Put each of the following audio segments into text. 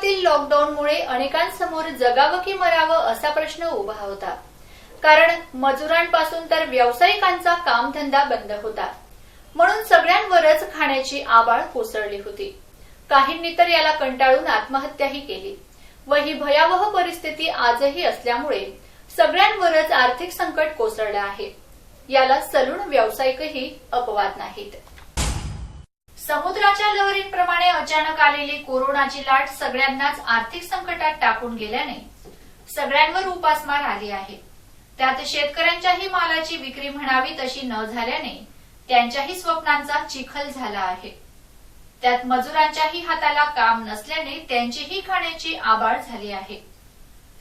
देशातील लॉकडाऊनमुळे अनेकांसमोर जगावं की मरावं असा प्रश्न उभा होता. कारण मजुरांपासून तर व्यावसायिकांचा कामधंदा बंद होता. म्हणून सगळ्यांवरच खाण्याची आबाळ कोसळली होती. काहींनी तर याला कंटाळून आत्महत्याही केली. व ही भयावह परिस्थिती आजही असल्यामुळे सगळ्यांवरच आर्थिक संकट कोसळलं आहे. याला सलून व्यावसायिकही अपवाद नाहीत. समुद्राच्या लहरींप्रमाणे अचानक आलेली कोरोनाची लाट सगळ्यांनाच आर्थिक संकटात टाकून गेल्याने सगळ्यांवर उपासमार आली आहे. त्यात शेतकऱ्यांच्याही मालाची विक्री म्हणावी तशी न झाल्याने त्यांच्याही स्वप्नांचा चिखल झाला आहे. त्यात मजुरांच्याही हाताला काम नसल्याने त्यांचीही खाण्याची आबाळ झाली आहे.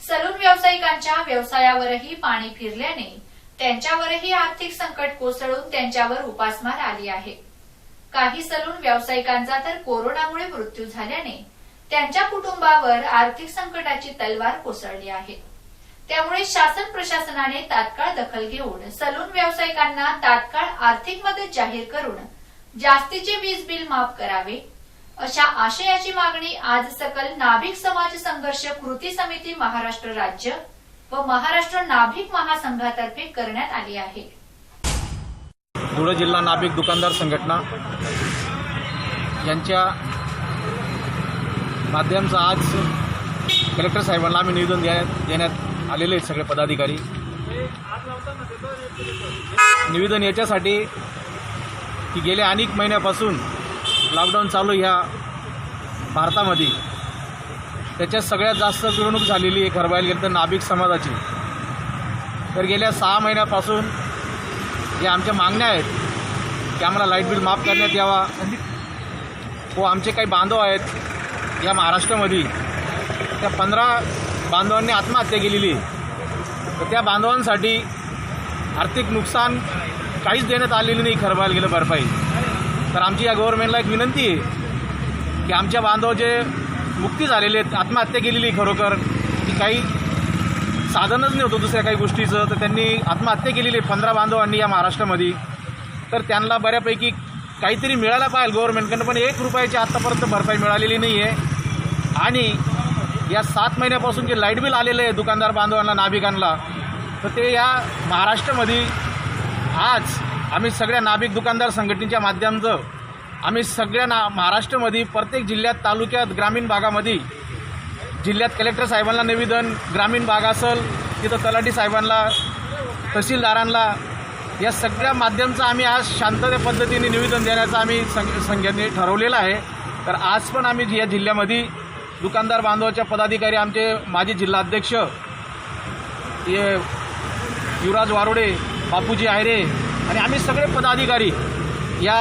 सलून व्यावसायिकांच्या व्यवसायावरही पाणी फिरल्याने त्यांच्यावरही आर्थिक संकट कोसळून त्यांच्यावर उपासमार आली आहे. काही सलून व्यावसायिकांचा तर कोरोनामुळे मृत्यू झाल्याने त्यांच्या कुटुंबावर आर्थिक संकटाची तलवार कोसळली आहे. त्यामुळे शासन प्रशासनाने तात्काळ दखल घेऊन सलून व्यावसायिकांना तात्काळ आर्थिक मदत जाहीर करून जास्तीचे वीज बिल माफ करावे अशा आशयाची मागणी आज सकल नाभिक समाज संघर्ष कृती समिती महाराष्ट्र राज्य व महाराष्ट्र नाभिक महासंघातर्फे करण्यात आली आहे. धुळे जिल्हा नाभिक दुकानदार संघटना यांच्या माध्यमचं आज कलेक्टर साहेबांना आम्ही निवेदन द्या देण्यात आलेले आहेत सगळे पदाधिकारी. निवेदन याच्यासाठी की गेल्या अनेक महिन्यापासून लॉकडाऊन चालू ह्या भारतामध्ये. त्याच्यात सगळ्यात जास्त पिळवणूक झालेली आहे खरबायला गेलं तर नाभिक समाजाची. तर गेल्या सहा महिन्यापासून या आमच्या मागण्या आहेत. की आम्हाला लाइट बिल माफ करण्यात यावा. व आमचे काही बांधव आहेत या महाराष्ट्रामध्ये. त्या पंधरा बांधवांनी आत्महत्या केलेली. तर त्या बांधवांसाठी आर्थिक नुकसान काहीच देण्यात आलेलं नाही खरबायला गेलं भरपाई तर आमची या गव्हर्नमेंटला एक विनंती आहे की आमच्या बांधव जे मुक्ती झालेले आहेत आत्महत्या केलेली खरोखर की काही साधनच नाही होतं दुसऱ्या काही गोष्टीचं. तर त्यांनी आत्महत्या केलेली आहे पंधरा बांधवांनी या महाराष्ट्रामध्ये. तर त्यांना बऱ्यापैकी काहीतरी मिळायला पाहिजे गव्हर्नमेंटकडनं पण एक रुपयाची आत्तापर्यंत भरपाई मिळालेली नाही आहे आणि या सात महिन्यापासून जे लाइट बिल आलेलं आहे दुकानदार बांधवांना नाभिकांना तर ते या महाराष्ट्रामध्ये आज आम्ही सगळ्या नाभिक दुकानदार संघटनेच्या माध्यमाचं आम्ही सगळ्या ना महाराष्ट्रामध्ये प्रत्येक जिल्ह्यात तालुक्यात ग्रामीण भागामध्ये जिल्ह्यात कलेक्टर साहेबांना निवेदन ग्रामीण भाग असेल तिथं तलाठी साहेबांना तहसीलदारांना या सगळ्या माध्यमचं आम्ही आज शांतते पद्धतीने निवेदन देण्याचं आम्ही संघ संघटने ठरवलेलं आहे. तर आज पण आम्ही या जिल्ह्यामध्ये दुकानदार बांधवाच्या पदाधिकारी आमचे माजी जिल्हाध्यक्ष हे युवराज वारोडे बापूजी आयरे आणि आम्ही सगळे पदाधिकारी या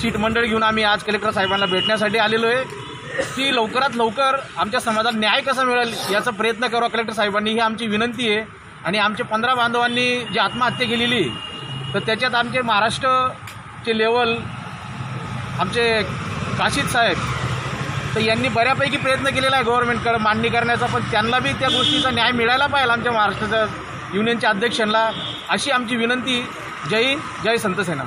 सीट मंडळ घेऊन आम्ही आज कलेक्टर साहेबांना भेटण्यासाठी आलेलो आहे. की लवकरात लवकर आमच्या समाजात न्याय कसा मिळेल याचा प्रयत्न करावा कलेक्टर साहेबांनी. ही आमची विनंती आहे. आणि आमचे पंधरा बांधवांनी जी आत्महत्या केलेली तर त्याच्यात आमचे महाराष्ट्रचे लेवल आमचे काशीद साहेब तर यांनी बऱ्यापैकी प्रयत्न केलेला आहे गव्हर्नमेंटकडे मांडणी करण्याचा. पण त्यांना बी त्या गोष्टीचा न्याय मिळायला पाहिजे आमच्या महाराष्ट्राच्या युनियनच्या अध्यक्षांना अशी आमची विनंती. जय हिंद जय संतसेना